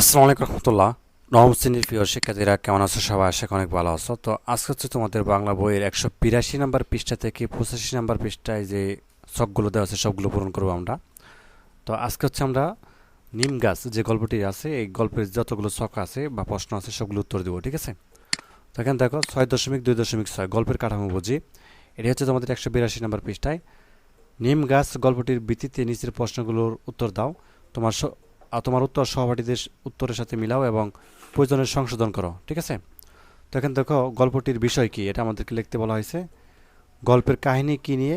আসসালামু আলাইকুম রহমতুল্লাহ। নবম শ্রেণির প্রিয় শিক্ষার্থীরা, কেমন আছো সবাই? আশা অনেক ভালো আছো। তো আজকে হচ্ছে তোমাদের বাংলা বইয়ের একশো বিরাশি নাম্বার পৃষ্ঠা থেকে পঁচাশি নাম্বার পৃষ্ঠায় যে শখগুলো দেওয়া আছে, সবগুলো পূরণ করব আমরা। তো আজকে হচ্ছে আমরা নিম গাছ যে গল্পটি আছে, এই গল্পের যতগুলো শখ আছে বা প্রশ্ন আছে, সবগুলো উত্তর দেবো, ঠিক আছে? তো এখানে দেখো, ছয় দশমিক দুই দশমিক ছয়, গল্পের কাঠামো বুঝি। এটি হচ্ছে তোমাদের একশো বিরাশি নাম্বার পৃষ্ঠায়। নিম গাছ গল্পটির ভিত্তিতে নিচের প্রশ্নগুলোর উত্তর দাও। তোমার তোমার উত্তর সহপাঠীদের উত্তরের সাথে মিলাও এবং প্রয়োজনের সংশোধন করো, ঠিক আছে? তো এখন দেখো, গল্পটির বিষয় কি? এটা আমাদেরকে লিখতে বলা হয়েছে, গল্পের কাহিনী কি নিয়ে,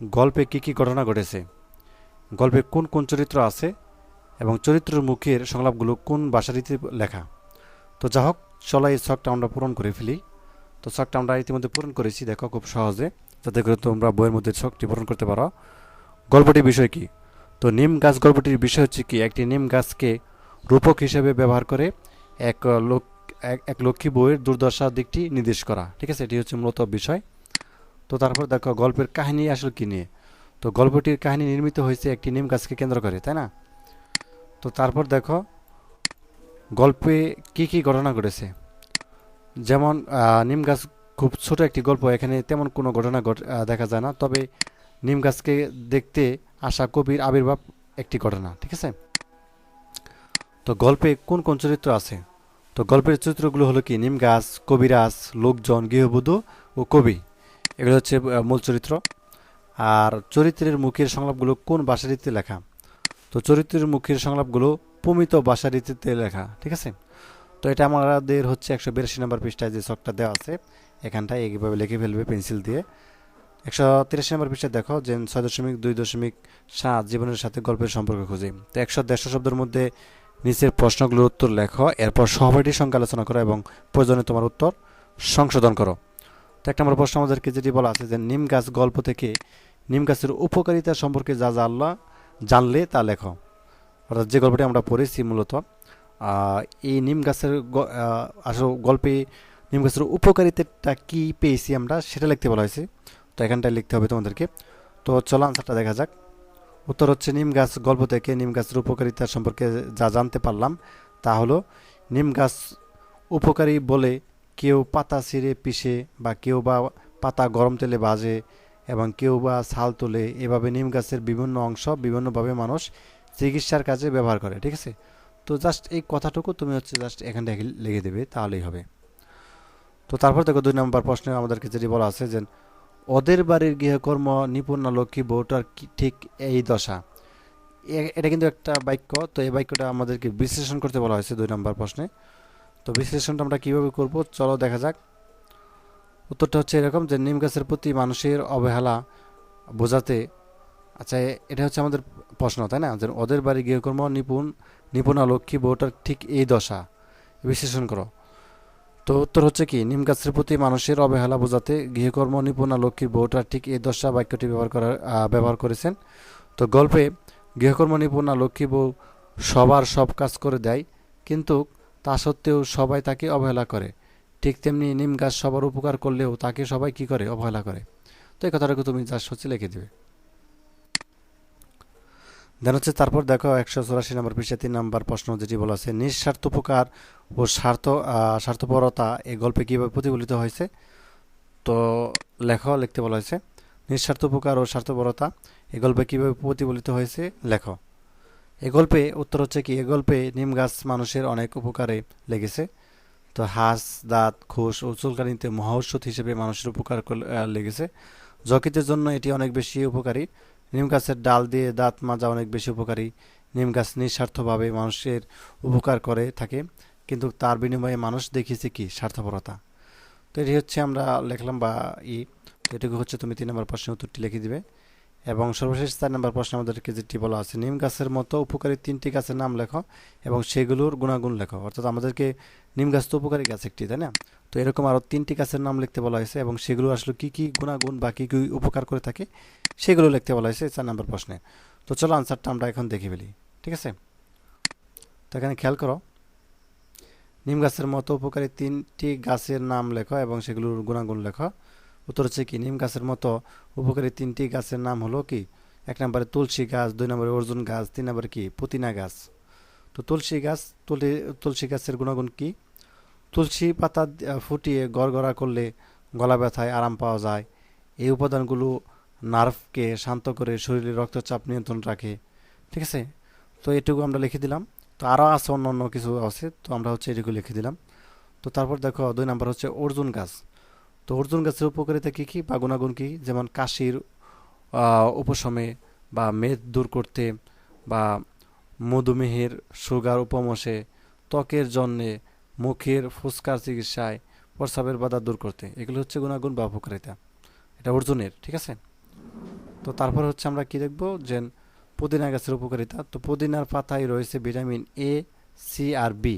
গল্পে কি কি ঘটনা ঘটেছে, গল্পে কোন কোন চরিত্র আছে এবং চরিত্রের মুখের সংলাপগুলো কোন ভাষারীতে লেখা? তো যা হোক, চলো এই শখটা আমরা পূরণ করে ফেলি। তো শখটা আমরা ইতিমধ্যে পূরণ করেছি, দেখো খুব সহজে। যাতে করে তোমরা বইয়ের মধ্যে শখটি পূরণ করতে পারো। গল্পটির বিষয় কি? তো নিম গাছ গল্পটির বিষয় হচ্ছে কি, একটি নিম গাছকে রূপক হিসেবে ব্যবহার করে এক লোক, এক- লক্ষ্মী বইয়ের দুর্দশার দিকটি নির্দেশ করা। ঠিক আছে? এটি হচ্ছে মূলত বিষয়। তো তারপর দেখো, গল্পের কাহিনী আসলে কি নিয়ে? তো গল্পটির কাহিনী নির্মিত হয়েছে একটি নিম গাছকে কেন্দ্র করে, তাই না? তো তারপর দেখো, গল্পে কি কি ঘটনা ঘটেছে? যেমন নিম গাছ খুব ছোট একটি গল্প, এখানে তেমন কোনো ঘটনা ঘট- দেখা যায় না। তবে নিম গাছকে দেখতে আসা কবির আবির্ভাব একটি ঘটনা, ঠিক আছে? তো গল্পে কোন কোন চরিত্র আছে? তো গল্পের চরিত্রগুলো হলো কি? নিম গাছ, কবিরাজ, লোকজন, গৃহবধূ ও কবি। এগুলো হচ্ছে মূল চরিত্র। আর চরিত্রের মুখের সংলাপগুলো কোন ভাষারীতিতে লেখা? তো চরিত্রের মুখের সংলাপগুলো প্রমিত ভাষারীতিতে লেখা, ঠিক আছে? তো এটা আমাদের হচ্ছে একশো বিরাশি নম্বর পৃষ্ঠায় যে শখটা দেওয়া আছে, এখানটায় এইভাবে লিখে ফেলবে পেন্সিল দিয়ে। একশো তিরাশি নম্বর পৃষ্ঠায় দেখো যে ছয় দশমিক দুই দশমিক সাত জীবনের সাথে গল্পের সম্পর্ক খুঁজি। তো একশো দেড়শো শব্দের মধ্যে নিচের প্রশ্নগুলোর উত্তর লেখো, এরপর সহপাঠীর সঙ্গে আলোচনা করো এবং প্রয়োজনে তোমার উত্তর সংশোধন করো। তো এক নম্বর প্রশ্ন আমাদেরকে যেটি বলা আছে যে নিম গাছ গল্প থেকে নিম গাছের উপকারিতা সম্পর্কে যা জানলা জানলে তা লেখো। অর্থাৎ যে গল্পটি আমরা পড়েছি মূলত এই নিম গাছের আসলে গল্পে নিম গাছের উপকারিতাটা কী পেয়েছি আমরা সেটা লিখতে বলা হয়েছে। তো এখানটায় লিখতে হবে তোমাদেরকে। তো চলো আনসারটা দেখা যাক। উত্তর হচ্ছে নিম গাছ গল্প থেকে নিম গাছের উপকারিতা সম্পর্কে যা জানতে পারলাম তা হলো, নিম গাছ উপকারী বলে কেউ পাতা ছিঁড়ে পিষে বা কেউ বা পাতা গরম তেলে ভাজে এবং কেউ বা ছাল তোলে, এভাবে নিম গাছের বিভিন্ন অংশ বিভিন্নভাবে মানুষ চিকিৎসার কাজে ব্যবহার করে, ঠিক আছে? তো জাস্ট এই কথাটুকু তুমি হচ্ছে জাস্ট এখানটা লিখে দেবে, তাহলেই হবে। তো তারপর দেখো দুই নম্বর প্রশ্নে আমাদেরকে যেটি বলা আছে যে ওদের বাড়ির গৃহকর্ম নিপুণ লক্ষ্মী বউটার ঠিক এই দশা? এটা কিন্তু একটা বাক্য, তো এই বাক্যটা আমাদেরকে বিশ্লেষণ করতে বলা হয়েছে দুই নম্বর প্রশ্নে। তো বিশ্লেষণটা আমরা কীভাবে করব? চলো দেখা যাক। উত্তরটা হচ্ছে এরকম যে, নিম গাছের প্রতি মানুষের অবহেলা বোঝাতে আচ্ছা এটা হচ্ছে আমাদের প্রশ্ন, তাই না? যে, ওদের বাড়ি গৃহকর্ম নিপুণ, নিপুণা লক্ষ্মী বউটার ঠিক এই দশা। বিশ্লেষণ করো। তো উত্তর হচ্ছে কি, নিম গাছের প্রতি মানুষের অবহেলা বোঝাতে গৃহকর্ম নিপুণা লক্ষ্মীর বউটা ঠিক এই দশা বাক্যটি ব্যবহার করার ব্যবহার করেছেন। তো গল্পে গৃহকর্ম নিপুণা লক্ষ্মী বউ সবার সব কাজ করে দেয়, কিন্তু তা সত্ত্বেও সবাই তাকে অবহেলা করে। ঠিক তেমনি নিম গাছ সবার উপকার করলেও তাকে সবাই কি করে? অবহেলা করে। তো এই কথাটাকে তুমি যা হচ্ছে লিখে দেবে। দেন হচ্ছে তারপর দেখো একশো চুরাশি নম্বর পৃষ্ঠা, তিন নম্বর প্রশ্ন যেটি বলা আছে, নিঃস্বার্থ উপকার ও স্বার্থ স্বার্থপরতা এই গল্পে কীভাবে প্রতিফলিত হয়েছে? তো লেখ, লিখতে বলা হয়েছে, নিঃস্বার্থ উপকার ও স্বার্থপরতা এই গল্পে কীভাবে প্রতিফলিত হয়েছে? লেখ, এ গল্পে উত্তর হচ্ছে কি, এ গল্পে নিম গাছ মানুষের অনেক উপকারে লেগেছে। তো হাঁস, দাঁত, খোস ও চুলকানিতে মহাঔষধ হিসেবে মানুষের উপকার লেগেছে। যকৃতের জন্য এটি অনেক বেশি উপকারী। নিম গাছের ডাল দিয়ে দাঁত মাজা অনেক বেশি উপকারী। নিম গাছ নিঃস্বার্থভাবে মানুষের উপকার করে থাকে, কিন্তু তার বিনিময়ে মানুষ দেখিয়েছে কি? স্বার্থপরতা। তো এটি হচ্ছে আমরা লিখলাম বা ই। এটুকু হচ্ছে তুমি তিন নম্বর প্রশ্নের উত্তরটি লিখে দিবে। এবং সর্বশেষ চার নম্বর প্রশ্ন আমাদেরকে যেটি বলা আছে, নিম গাছের মতো উপকারী তিনটি গাছের নাম লেখো এবং সেগুলোর গুণাগুণ লেখো। অর্থাৎ আমাদেরকে নিম গাছ তো উপকারী গাছ একটি, তাই না? তো এরকম আরও তিনটি গাছের নাম লিখতে বলা হয়েছে এবং সেগুলো আসলে কী কী গুণাগুণ বা কী কী উপকার করে থাকে সেগুলো লিখতে বলা হয়েছে, চার নম্বর প্রশ্নে। তো চলো আনসারটা আমরা এখন দেখে ফেলি, ঠিক আছে? তো এখানে খেয়াল করো, নিম গাছের মতো উপকারী তিনটি গাছের নাম লেখো এবং সেগুলোর গুণাগুণ লেখো। উত্তর হচ্ছে কি, নিম গাছের মতো উপকারী তিনটি গাছের নাম হলো কি? এক নম্বরে তুলসী গাছ, দুই নম্বরে অর্জুন গাছ, তিন নম্বরে কি? পুতিনা গাছ। তো তুলসী গাছ, তুলি, তুলসী গাছের গুণাগুণ কি? তুলসী পাতা ফুটিয়ে গড়গড়া করলে গলা ব্যথায় আরাম পাওয়া যায়। এই উপাদানগুলো নার্ভকে শান্ত করে শরীরে রক্তচাপ নিয়ন্ত্রণ রাখে, ঠিক আছে? তো এটুকু আমরা লিখে দিলাম। তো আরও আছে অন্য অন্য কিছু আছে, তো আমরা হচ্ছে এটুকু লিখে দিলাম। তো তারপর দেখো, দুই নাম্বার হচ্ছে অর্জুন গাছ। তো অর্জুন গাছের উপকারিতা কী কী বা গুণাগুণ কী? যেমন কাশির উপশমে বা মেদ দূর করতে বা মধুমেহের সুগার উপমসে ত্বকের জন্যে, মুখের ফুসকার চিকিৎসায় প্রস্রাবের বাধা দূর করতে। এগুলো হচ্ছে গুণাগুণ বা উপকারিতা। এটা অর্জুনের, ঠিক আছে? তো তারপর হচ্ছে আমরা কি দেখব যে পুদিনা গাছের উপকারিতা। তো পুদিনার পাতায় রয়েছে ভিটামিন এ সি আর বি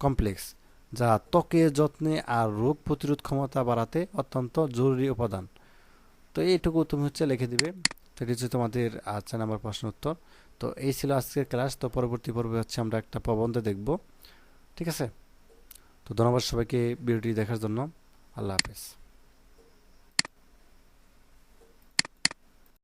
কমপ্লেক্স যা ত্বকের যত্নে আর রোগ প্রতিরোধ ক্ষমতা বাড়াতে অত্যন্ত জরুরি উপাদান। তো এইটুকু তুমি হচ্ছে লিখে দিবে। তো এটি হচ্ছে তোমাদের আচ্ছা নাম্বার প্রশ্ন উত্তর। তো এই ছিল আজকের ক্লাস। তো পরবর্তী পর্বে হচ্ছে আমরা একটা প্রবন্ধ দেখব। ঠিক আছে? তো ধন্যবাদ সবাইকে ভিডিওটি দেখার জন্য। আল্লাহ হাফেজ।